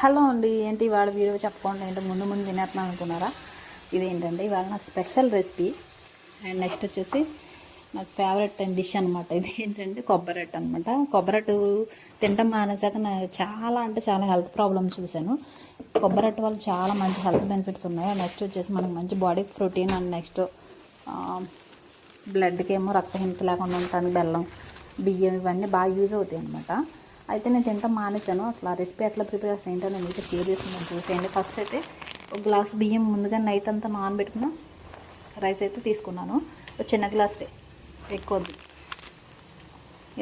Hello అండి ఏంటి ఇవాళ వీడియో చెప్పకుండా ఏంటో ముందు ముందు తినేస్తున్నాను అనుకున్నారా? ఇదేంటంటే ఇవాళ నా స్పెషల్ రెసిపీ. అండ్ నెక్స్ట్ వచ్చేసి నాకు ఫేవరెట్ డిష్ అనమాట ఇది. ఏంటంటే కొబ్బరట్ అనమాట కొబ్బరట్టు తినడం మానేసాక నేను చాలా అంటే చాలా హెల్త్ ప్రాబ్లమ్స్ చూశాను. కొబ్బరట్టు వల్ల చాలా మంచి హెల్త్ బెనిఫిట్స్ ఉన్నాయి. నెక్స్ట్ వచ్చేసి మనకి మంచి బాడీ ప్రోటీన్ అండ్ నెక్స్ట్ బ్లడ్కి ఏమో రక్తహీనత లేకుండా ఉండటానికి బెల్లం బియ్యం ఇవన్నీ బాగా యూజ్ అవుతాయి అనమాట అయితే నేను తింటాం మానేశాను. అసలు ఆ రెసిపీ ఎట్లా ప్రిపేర్ చేస్తాను ఏంటో నేను మీకు షేర్ చేసుకున్నాను చూసేయండి. ఫస్ట్ అయితే ఒక గ్లాస్ బియ్యం ముందుగా నైట్ అంతా నానబెట్టుకున్న రైస్ అయితే తీసుకున్నాను. ఒక చిన్న గ్లాస్ ఎక్కువ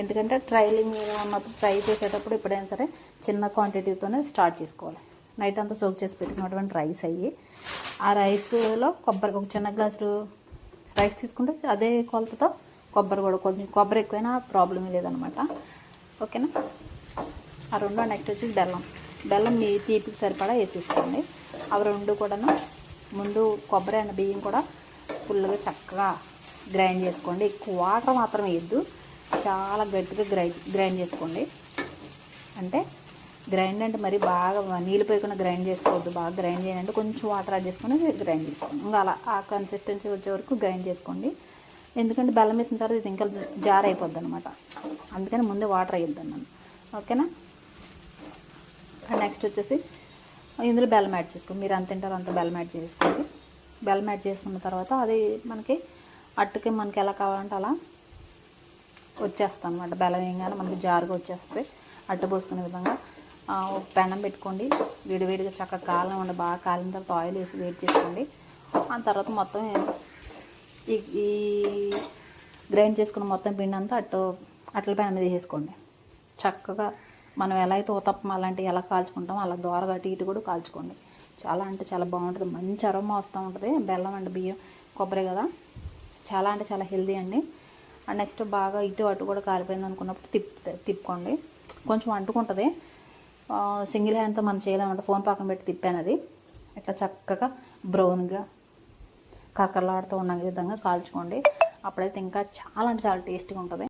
ఎందుకంటే ట్రైలింగ్ ఉన్నప్పుడు ట్రై చేసేటప్పుడు ఎప్పుడైనా సరే చిన్న క్వాంటిటీతోనే స్టార్ట్ చేసుకోవాలి. నైట్ అంతా సోక్ చేసి పెట్టుకున్నటువంటి రైస్ అయ్యి ఆ రైస్లో కొబ్బరి ఒక చిన్న గ్లాసు రైస్ తీసుకుంటే అదే కొలతతో కొబ్బరి కూడా కొంచెం కొబ్బరి ఎక్కువైనా ప్రాబ్లమే లేదనమాట ఓకేనా? ఆ రెండు నెక్స్ట్ వచ్చి బెల్లం బెల్లం మీ తీపికి సరిపడా వేసేసుకోండి. అవి రెండు కూడాను ముందు కొబ్బరి అండ్ బియ్యం కూడా ఫుల్గా చక్కగా గ్రైండ్ చేసుకోండి. ఎక్కువ వాటర్ మాత్రం వేయద్దు. చాలా గట్టిగా గ్రైండ్ గ్రైండ్ చేసుకోండి. అంటే గ్రైండ్ అంటే మరి బాగా నీళ్ళు పోయకుండా గ్రైండ్ చేసుకోవద్దు. బాగా గ్రైండ్ చేయాలంటే కొంచెం వాటర్ యాడ్ చేసుకొని గ్రైండ్ చేసుకోండి. ఇంకా అలా ఆ కన్సిస్టెన్సీ వచ్చే వరకు గ్రైండ్ చేసుకోండి. ఎందుకంటే బెల్లం వేసిన తర్వాత ఇది ఇంకా జార్ అయిపోద్ది అనమాట అందుకని ముందే వాటర్ వేయద్దు అన్నాను. ఓకేనా? నెక్స్ట్ వచ్చేసి ఇందులో బెల్లం యాడ్ చేసుకోండి మీరు ఎంత తింటారో అంత బెల్లం యాడ్ చేసుకోండి. బెల్లం యాడ్ చేసుకున్న తర్వాత అది మనకి అట్టుకి మనకి ఎలా కావాలంటే అలా వచ్చేస్తాం అనమాట బెల్లం వేయగానే మనకి జారుగా వచ్చేస్తుంది. అట్టు పోసుకునే విధంగా ఒక పెనం పెట్టుకోండి. వేడివేడిగా చక్కగా కాలం ఉండి బాగా కాలిన తర్వాత ఆయిల్ వేసి వేడి చేసుకోండి. ఆ తర్వాత మొత్తం ఈ ఈ గ్రైండ్ చేసుకున్న మొత్తం పిండి అంతా అట్టు అట్ల పెనం మీద వేసుకోండి. చక్కగా మనం ఎలా అయితే ఊతప్పం అలాంటివి ఎలా కాల్చుకుంటామో అలా దోరగా అటు ఇటు కూడా కాల్చుకోండి. చాలా అంటే చాలా బాగుంటుంది. మంచి అరోమా వస్తూ ఉంటుంది. బెల్లం అండ్ బియ్యం కొబ్బరి కదా. చాలా అంటే చాలా హెల్దీ అండి. అండ్ నెక్స్ట్ బాగా ఇటు అటు కూడా కాలిపోయింది అనుకున్నప్పుడు తిప్ తిప్పుకోండి. కొంచెం అంటుకుంటుంది. సింగిల్ హ్యాండ్తో మనం చేయలేమంటే ఫోన్ పక్కన పెట్టి తిప్పాను అది. ఇట్లా చక్కగా బ్రౌన్గా కక్కర్లాడుతూ ఉన్న విధంగా కాల్చుకోండి. అప్పుడైతే ఇంకా చాలా అంటే చాలా టేస్టీగా ఉంటుంది.